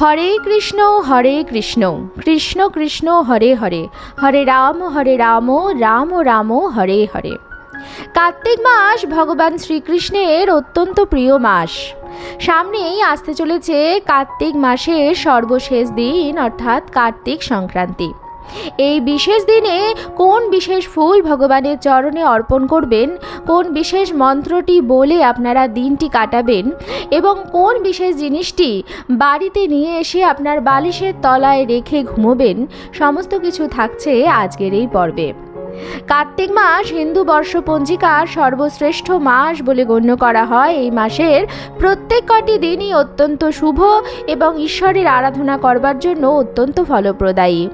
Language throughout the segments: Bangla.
হরে কৃষ্ণ হরে কৃষ্ণ কৃষ্ণ কৃষ্ণ, হরে হরে হরে রাম হরে রাম রাম রাম, হরে হরে। কার্তিক মাস ভগবান শ্রীকৃষ্ণের অত্যন্ত প্রিয় মাস। সামনেই আসতে চলেছে কার্তিক মাসের সর্বশেষ দিন, অর্থাৎ কার্তিক সংক্রান্তি। এই বিশেষ দিনে কোন বিশেষ ফুল ভগবানের চরণে অর্পণ করবেন, কোন বিশেষ মন্ত্রটি বলে আপনারা দিনটি কাটাবেন এবং কোন বিশেষ জিনিসটি বাড়িতে নিয়ে এসে আপনার বালিশের তলায় রেখে ঘুমোবেন, সমস্ত কিছু থাকছে আজকের এই পর্বে। কার্তিক মাস হিন্দু বর্ষ পঞ্জিকার সর্বশ্রেষ্ঠ মাস বলে গণ্য করা হয়। এই মাসের প্রত্যেক কটি দিনই অত্যন্ত শুভ এবং ঈশ্বরের আরাধনা করবার জন্য অত্যন্ত ফলপ্রদায়ী।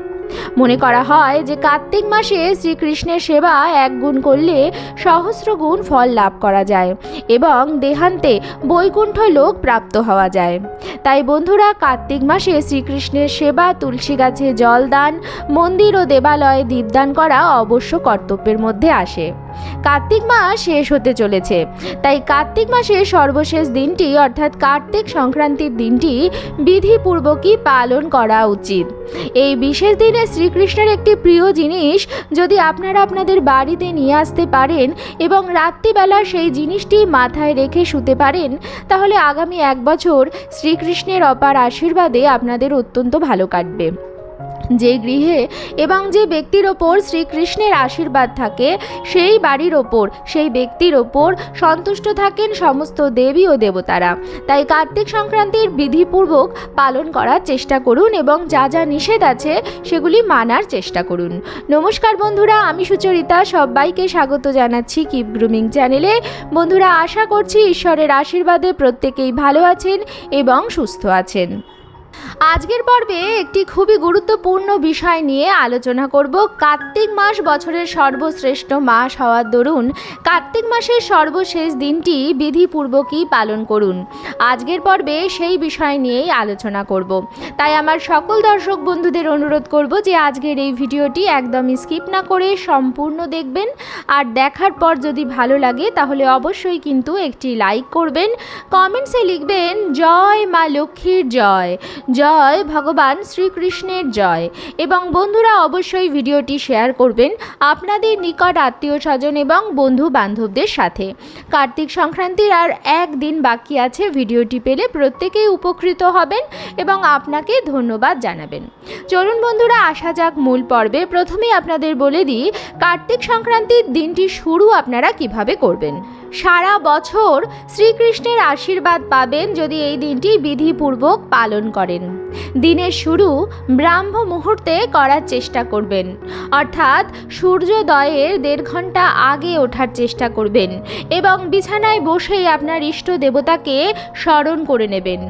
মনে করা হয় যে কার্তিক মাসে শ্রীকৃষ্ণের সেবা এক গুণ করলে সহস্র গুণ ফল লাভ করা যায় এবং দেহান্তে বৈকুণ্ঠ লোক প্রাপ্ত হওয়া যায়। তাই বন্ধুরা কার্তিক মাসে শ্রীকৃষ্ণের সেবা, তুলসী গাছে জল দান, মন্দির ও দেবালয়ে দীপদান করা অবশ্য কর্তব্যের মধ্যে আসে। কার্তিক মাস শেষ হতে চলেছে। তাই কার্তিক মাসের সর্বশেষ দিনটি, অর্থাৎ কার্তিক সংক্রান্তির দিনটি, বিধিপূর্বকই পালন করা উচিত। এই বিশেষ দিনে শ্রীকৃষ্ণের একটি প্রিয় জিনিস, যদি আপনারা আপনাদের বাড়িতে নিয়ে আসতে পারেন এবং রাত্রিবেলা সেই জিনিসটি মাথায় রেখে শুতে পারেন, তাহলে আগামী এক বছর শ্রীকৃষ্ণের অপার আশীর্বাদে আপনাদের অত্যন্ত ভালো কাটবে। যে গৃহে এবং যে ব্যক্তির ওপর শ্রীকৃষ্ণের আশীর্বাদ থাকে, সেই বাড়ির ওপর, সেই ব্যক্তির ওপর সন্তুষ্ট থাকেন সমস্ত দেবী ও দেবতারা। তাই কার্তিক সংক্রান্তির বিধিপূর্বক পালন করার চেষ্টা করুন এবং যা যা নিষেধ আছে, সেগুলি মানার চেষ্টা করুন। নমস্কার বন্ধুরা, আমি সুচরিতা, সবাইকে স্বাগত জানাচ্ছি কিপ গ্রুমিং চ্যানেলে। বন্ধুরা, আশা করছি ঈশ্বরের আশীর্বাদে প্রত্যেকেই ভালো আছেন এবং সুস্থ আছেন। আজকের পর্বে একটি খুবই গুরুত্বপূর্ণ বিষয় নিয়ে আলোচনা করব। কার্তিক মাস বছরের সর্বশ্রেষ্ঠ মাস হওয়ার দরুন কার্তিক মাসের সর্বশেষ দিনটি বিধিপূর্বকই পালন করুন। আজকের পর্বে সেই বিষয় নিয়েই আলোচনা করব। তাই আমার সকল দর্শক বন্ধুদের অনুরোধ করব যে আজকের এই ভিডিওটি একদমই স্কিপ না করে সম্পূর্ণ দেখবেন। আর দেখার পর যদি ভালো লাগে তাহলে অবশ্যই কিন্তু একটি লাইক করবেন। কমেন্টসে লিখবেন, জয় মা লক্ষ্মীর জয়। জয় ভগবান শ্রীকৃষ্ণের জয়। এবং বন্ধুরা অবশ্যই ভিডিওটি শেয়ার করবেন আপনাদের নিকট আত্মীয় স্বজন এবং বন্ধু বান্ধবদের সাথে। কার্তিক সংক্রান্তির আর একদিন বাকি আছে, ভিডিওটি পেলে প্রত্যেকেই উপকৃত হবেন এবং আপনাকে ধন্যবাদ জানাবেন। চলুন বন্ধুরা, আসা যাক মূল পর্বে। প্রথমেই আপনাদের বলে দিই, কার্তিক সংক্রান্তির দিনটি শুরু আপনারা কীভাবে করবেন? সারা বছর শ্রীকৃষ্ণের আশীর্বাদ পাবেন যদি এই দিনটি বিধিপূর্বক পালন করেন। দিনের শুরু ব্রাহ্ম মুহূর্তে করার চেষ্টা করবেন। অর্থাৎ সূর্যোদয়ের দেড় ঘণ্টা আগে ওঠার চেষ্টা করবেন এবং বিছানায় বসেই আপনার ইষ্ট দেবতাকে স্মরণ করে নেবেন।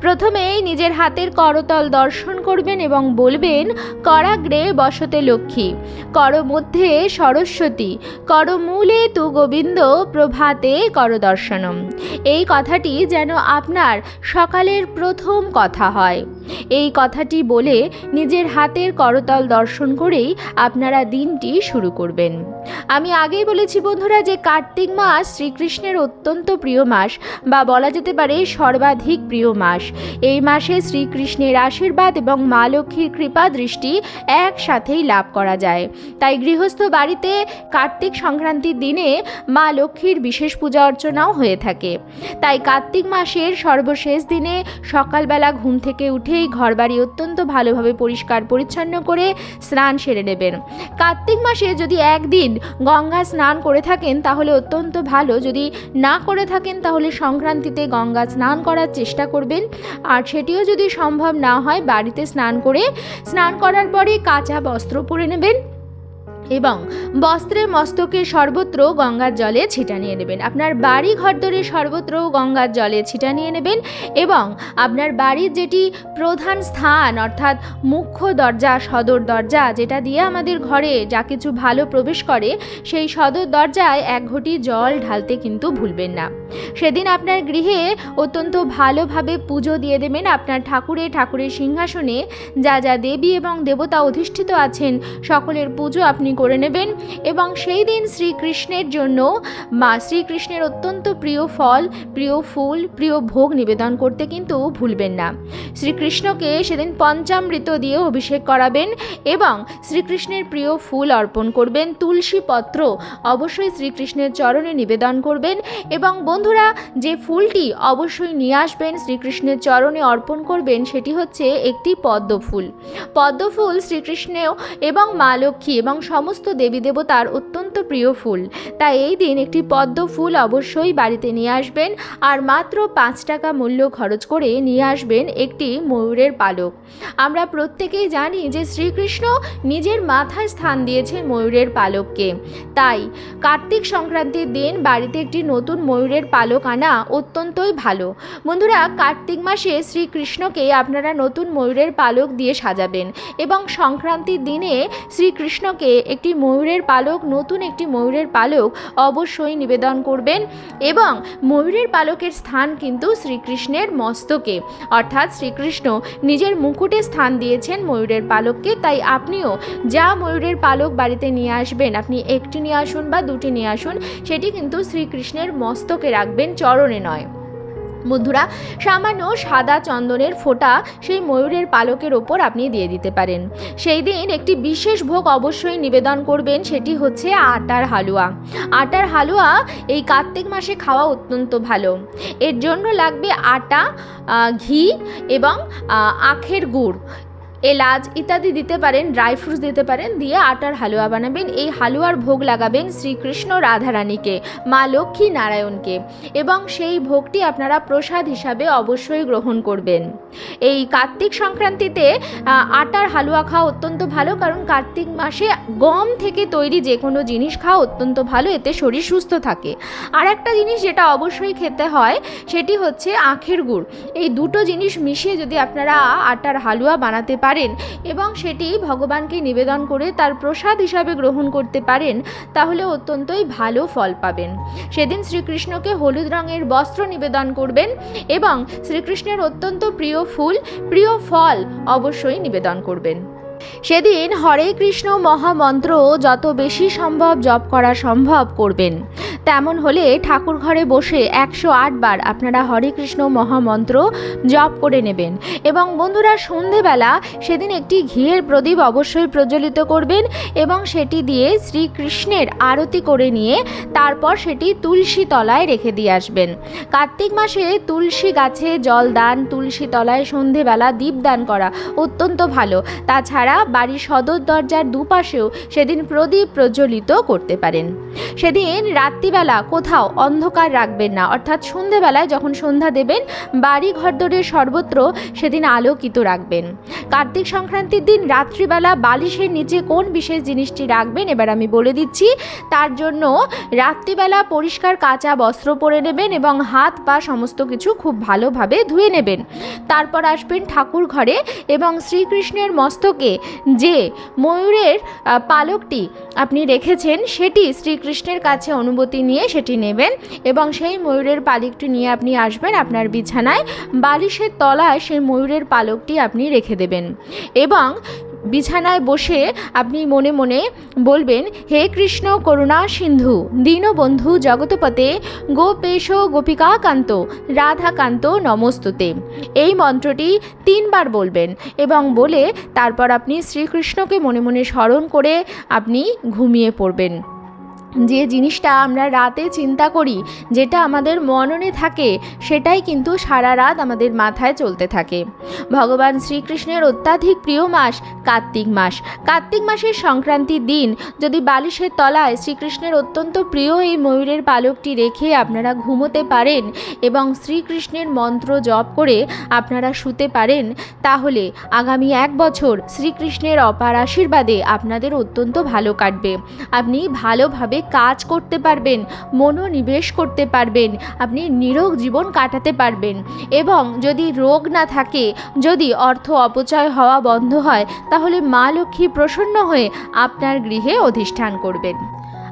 প্রথমেই নিজের হাতের করতল দর্শন করবেন এবং বলবেন, করাগ্রে বসতে লক্ষ্মী, কর মধ্যে সরস্বতী, কর মূলে তু গোবিন্দ, প্রভাতে কর দর্শনম। এই কথাটি যেন আপনার সকালের প্রথম কথা হয়। এই কথাটি বলে নিজের হাতের করতল দর্শন করেই আপনারা দিনটি শুরু করবেন। আমি আগেই বলেছি বন্ধুরা যে কার্তিক মাস শ্রীকৃষ্ণের অত্যন্ত প্রিয় মাস বা বলা যেতে পারে সর্বাধিক প্রিয় মাস। এই মাসে শ্রীকৃষ্ণের আশীর্বাদ এবং মা লক্ষ্মীর কৃপা দৃষ্টি একসাথেই লাভ করা যায়। তাই গৃহস্থ বাড়িতে কার্তিক সংক্রান্তির দিনে মা লক্ষ্মীর বিশেষ পূজা অর্চনাও হয়ে থাকে। তাই কার্তিক মাসের সর্বশেষ দিনে সকালবেলা ঘুম থেকে উঠেই ঘরবাড়ি অত্যন্ত ভালোভাবে পরিষ্কার পরিচ্ছন্ন করে স্নান সেরে নেবেন। কার্তিক মাসে যদি একদিন গঙ্গা স্নান করে থাকেন, তাহলে অত্যন্ত ভালো। যদি না করে থাকেন, তাহলে সংক্রান্তিতে গঙ্গা স্নান করার চেষ্টা করবেন। আর সেটিও যদি সম্ভব না হয়, বাড়িতে স্নান করে, স্নান করার পরে কাঁচা বস্ত্র পরে নেবেন। এবং বস্ত্রে মস্তকে সর্বত্র গঙ্গার জলে ছিটা নিয়ে নেবেন। আপনার বাড়ি ঘরদরে সর্বত্র গঙ্গার জলে ছিটা নিয়ে নেবেন এবং আপনার বাড়ির যেটি প্রধান স্থান, অর্থাৎ মুখ্য দরজা, সদর দরজা, যেটা দিয়ে আমাদের ঘরে যা কিছু ভালো প্রবেশ করে, সেই সদর দরজায় এক ঘটি জল ঢালতে কিন্তু ভুলবেন না। সেদিন আপনার গৃহে অত্যন্ত ভালোভাবে পুজো দিয়ে দেবেন। আপনার ঠাকুরে, ঠাকুরের সিংহাসনে যা যা দেবী এবং দেবতা অধিষ্ঠিত আছেন, সকলের পুজো আপনি করে নেবেন এবং সেই দিন শ্রীকৃষ্ণের জন্য মা শ্রীকৃষ্ণের অত্যন্ত প্রিয় ফল, প্রিয় ফুল, প্রিয় ভোগ নিবেদন করতে কিন্তু ভুলবেন না। শ্রীকৃষ্ণকে সেদিন পঞ্চামৃত দিয়ে অভিষেক করাবেন এবং শ্রীকৃষ্ণের প্রিয় ফুল অর্পণ করবেন, তুলসী পত্র অবশ্যই শ্রীকৃষ্ণের চরণে নিবেদন করবেন এবং বন্ধুরা, যে ফুলটি অবশ্যই নিয়ে আসবেন, শ্রীকৃষ্ণের চরণে অর্পণ করবেন, সেটি হচ্ছে একটি পদ্ম ফুল পদ্ম শ্রীকৃষ্ণেও এবং মা লক্ষ্মী এবং সমস্ত দেবী দেবতার অত্যন্ত প্রিয় ফুল। তাই এই দিন একটি পদ্ম ফুল অবশ্যই বাড়িতে নিয়ে আসবেন আর মাত্র পাঁচ টাকা মূল্য খরচ করে নিয়ে আসবেন একটি ময়ূরের পালক। আমরা প্রত্যেকেই জানি যে শ্রীকৃষ্ণ নিজের মাথায় স্থান দিয়েছেন ময়ূরের পালককে। তাই কার্তিক সংক্রান্তির দিন বাড়িতে একটি নতুন ময়ূরের পালক আনা অত্যন্তই ভালো। বন্ধুরা, কার্তিক মাসে শ্রীকৃষ্ণকে আপনারা নতুন ময়ূরের পালক দিয়ে সাজাবেন এবং সংক্রান্তির দিনে শ্রীকৃষ্ণকে একটি ময়ূরের পালক, নতুন একটি ময়ূরের পালক অবশ্যই নিবেদন করবেন এবং ময়ূরের পালকের স্থান কিন্তু শ্রীকৃষ্ণের মস্তকে। অর্থাৎ শ্রীকৃষ্ণ নিজের মুকুটে স্থান দিয়েছেন ময়ূরের পালককে, তাই আপনিও যা ময়ূরের পালক বাড়িতে নিয়ে আসবেন, আপনি একটি নিয়ে আসুন বা দুটি নিয়ে আসুন, সেটি কিন্তু শ্রীকৃষ্ণের মস্তকে রাখবেন, চরণে নয়। বন্ধুরা, সামান্য সাদা চন্দনের ফোঁটা সেই ময়ূরের পালকের ওপর আপনি দিয়ে দিতে পারেন। সেই দিন একটি বিশেষ ভোগ অবশ্যই নিবেদন করবেন, সেটি হচ্ছে আটার হালুয়া। আটার হালুয়া এই কার্তিক মাসে খাওয়া অত্যন্ত ভালো। এর জন্য লাগবে আটা ঘি এবং আখের গুড়। এলাচ ইত্যাদি দিতে পারেন, ড্রাই ফ্রুটস দিতে পারেন, দিয়ে আটার হালুয়া বানাবেন। এই হালুয়ার ভোগ লাগাবেন শ্রীকৃষ্ণ রাধারানীকে, মা লক্ষ্মী নারায়ণকে, এবং সেই ভোগটি আপনারা প্রসাদ হিসাবে অবশ্যই গ্রহণ করবেন। এই কার্তিক সংক্রান্তিতে আটার হালুয়া খাওয়া অত্যন্ত ভালো, কারণ কার্তিক মাসে গম থেকে তৈরি যে কোনো জিনিস খাওয়া অত্যন্ত ভালো, এতে শরীর সুস্থ থাকে। আর একটা জিনিস যেটা অবশ্যই খেতে হয়, সেটি হচ্ছে আখের গুড়। এই দুটো জিনিস মিশিয়ে যদি আপনারা আটার হালুয়া বানাতে পারেন এবং সেটি ভগবানকে নিবেদন করে তার প্রসাদ হিসাবে গ্রহণ করতে পারেন, তাহলে অত্যন্তই ভালো ফল পাবেন। সেদিন শ্রীকৃষ্ণকে হলুদ রঙের বস্ত্র নিবেদন করবেন এবং শ্রীকৃষ্ণের অত্যন্ত প্রিয় ফুল, প্রিয় ফল অবশ্যই নিবেদন করবেন। সেদিন হরে কৃষ্ণ মহামন্ত্র যত বেশি সম্ভব জপ করা সম্ভব করবেন। তেমন হলে ঠাকুর ঘরে বসে একশো আট বার আপনারা হরে কৃষ্ণ মহামন্ত্র জপ করে নেবেন। এবং বন্ধুরা, সন্ধেবেলা সেদিন একটি ঘিয়ের প্রদীপ অবশ্যই প্রজ্বলিত করবেন এবং সেটি দিয়ে শ্রীকৃষ্ণের আরতি করে নিয়ে তারপর সেটি তুলসী তলায় রেখে দিয়ে আসবেন। কার্তিক মাসে তুলসী গাছে জল দান, তুলসী তলায় সন্ধেবেলা দীপদান করা অত্যন্ত ভালো। তাছাড়া বাড়ির সদর দরজার দুপাশেও সেদিন প্রদীপ প্রজ্বলিত করতে পারেন। সেদিন রাত্রিবেলা কোথাও অন্ধকার রাখবেন না। অর্থাৎ সন্ধেবেলায় যখন সন্ধ্যা দেবেন বাড়ি ঘরদরের সর্বত্র সেদিন আলোকিত রাখবেন। কার্তিক সংক্রান্তির দিন রাত্রিবেলা বালিশের নিচে কোন বিশেষ জিনিসটি রাখবেন, এবার আমি বলে দিচ্ছি। তার জন্য রাত্রিবেলা পরিষ্কার কাঁচা বস্ত্র পরে নেবেন এবং হাত পা সমস্ত কিছু খুব ভালোভাবে ধুয়ে নেবেন। তারপর আসবেন ঠাকুর ঘরে এবং শ্রীকৃষ্ণের মস্তকে যে ময়ূরের পালকটি আপনি রেখেছেন, সেটি শ্রীকৃষ্ণের কাছে অনুমতি নিয়ে সেটি নেবেন এবং সেই ময়ূরের পালকটি নিয়ে আপনি আসবেন আপনার বিছানায়। বালিশের তলায় সেই ময়ূরের পালকটি আপনি রেখে দেবেন এবং বিছানায় বসে আপনি মনে মনে বলবেন, হে কৃষ্ণ করুণা সিন্ধু, দীনবন্ধু জগতপতে গোপেশ গোপিকাকান্ত, রাধাকান্ত নমস্তুতে। এই মন্ত্রটি তিনবার বলবেন এবং বলে তারপর আপনি শ্রীকৃষ্ণকে মনে মনে স্মরণ করে আপনি ঘুমিয়ে পড়বেন। যে জিনিসটা আমরা রাতে চিন্তা করি, যেটা আমাদের মননে থাকে, সেটাই কিন্তু সারা রাত আমাদের মাথায় চলতে থাকে। ভগবান শ্রীকৃষ্ণের অত্যাধিক প্রিয় মাস কার্তিক মাস। কার্তিক মাসের সংক্রান্তির দিন যদি বালিশের তলায় শ্রীকৃষ্ণের অত্যন্ত প্রিয় এই ময়ূরের পালকটি রেখে আপনারা ঘুমোতে পারেন এবং শ্রীকৃষ্ণের মন্ত্র জপ করে আপনারা শুতে পারেন, তাহলে আগামী এক বছর শ্রীকৃষ্ণের অপার আশীর্বাদে আপনাদের অত্যন্ত ভালো কাটবে। আপনি ভালোভাবে কাজ করতে পারবেন, মনোনিবেশ করতে পারবেন, আপনি নিরোগ জীবন কাটাতে পারবেন। এবং যদি রোগ না থাকে, যদি অর্থ অপচয় হওয়া বন্ধ হয়, তাহলে মা লক্ষ্মী প্রসন্ন হয়ে আপনার গৃহে অধিষ্ঠান করবেন।